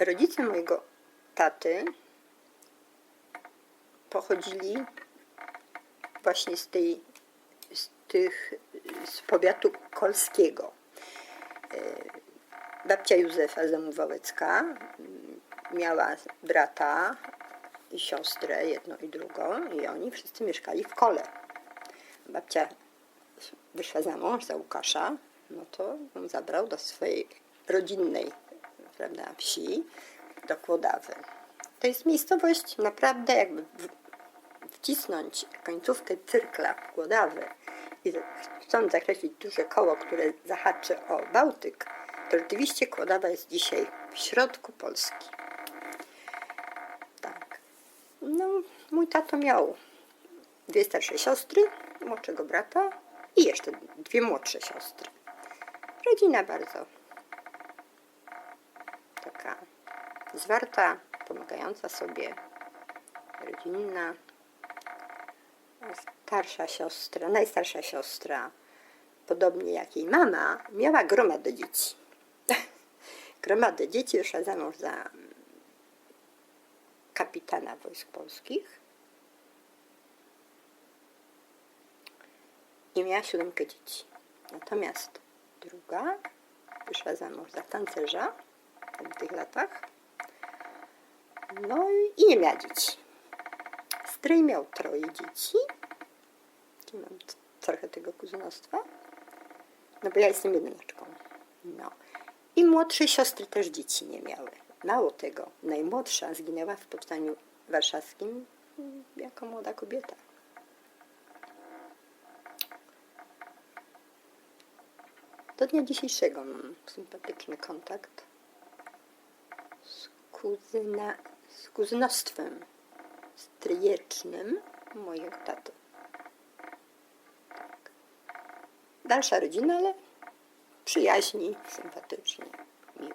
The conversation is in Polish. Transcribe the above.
rodzice mojego taty pochodzili właśnie z tej, z tych, z powiatu kolskiego. E, Babcia Józefa Zamuwałecka mm, miała brata i siostrę, jedną i drugą, i oni wszyscy mieszkali w kole. Babcia wyszła za mąż za Łukasza, no to on zabrał do swojej rodzinnej prawda, wsi, do Kłodawy. To jest miejscowość naprawdę jakby wcisnąć końcówkę cyrkla Kłodawy i chcąc zakreślić duże koło, które zahaczy o Bałtyk, to rzeczywiście Kłodawa jest dzisiaj w środku Polski. Tak. No, mój tato miał dwie starsze siostry, młodszego brata i jeszcze dwie młodsze siostry. Rodzina bardzo zwarta, pomagająca sobie, rodzinna. Starsza siostra, najstarsza siostra, podobnie jak jej mama, miała gromadę dzieci. gromadę dzieci wyszła za mąż za kapitana wojsk polskich i miała siódemkę dzieci. Natomiast druga wyszła za mąż za tancerza w tamtych latach. No i- nie miała dzieci. Stryj miał troje dzieci. Tu mam trochę tego kuzynostwa. No bo ja jestem jedyneczką. No. I młodsze siostry też dzieci nie miały. Mało tego, najmłodsza zginęła w powstaniu warszawskim jako młoda kobieta. Do dnia dzisiejszego mam sympatyczny kontakt z, kuzyna, z kuzynostwem stryjecznym mojego taty. Tak. Dalsza rodzina, ale przyjaźni, sympatycznie, miła.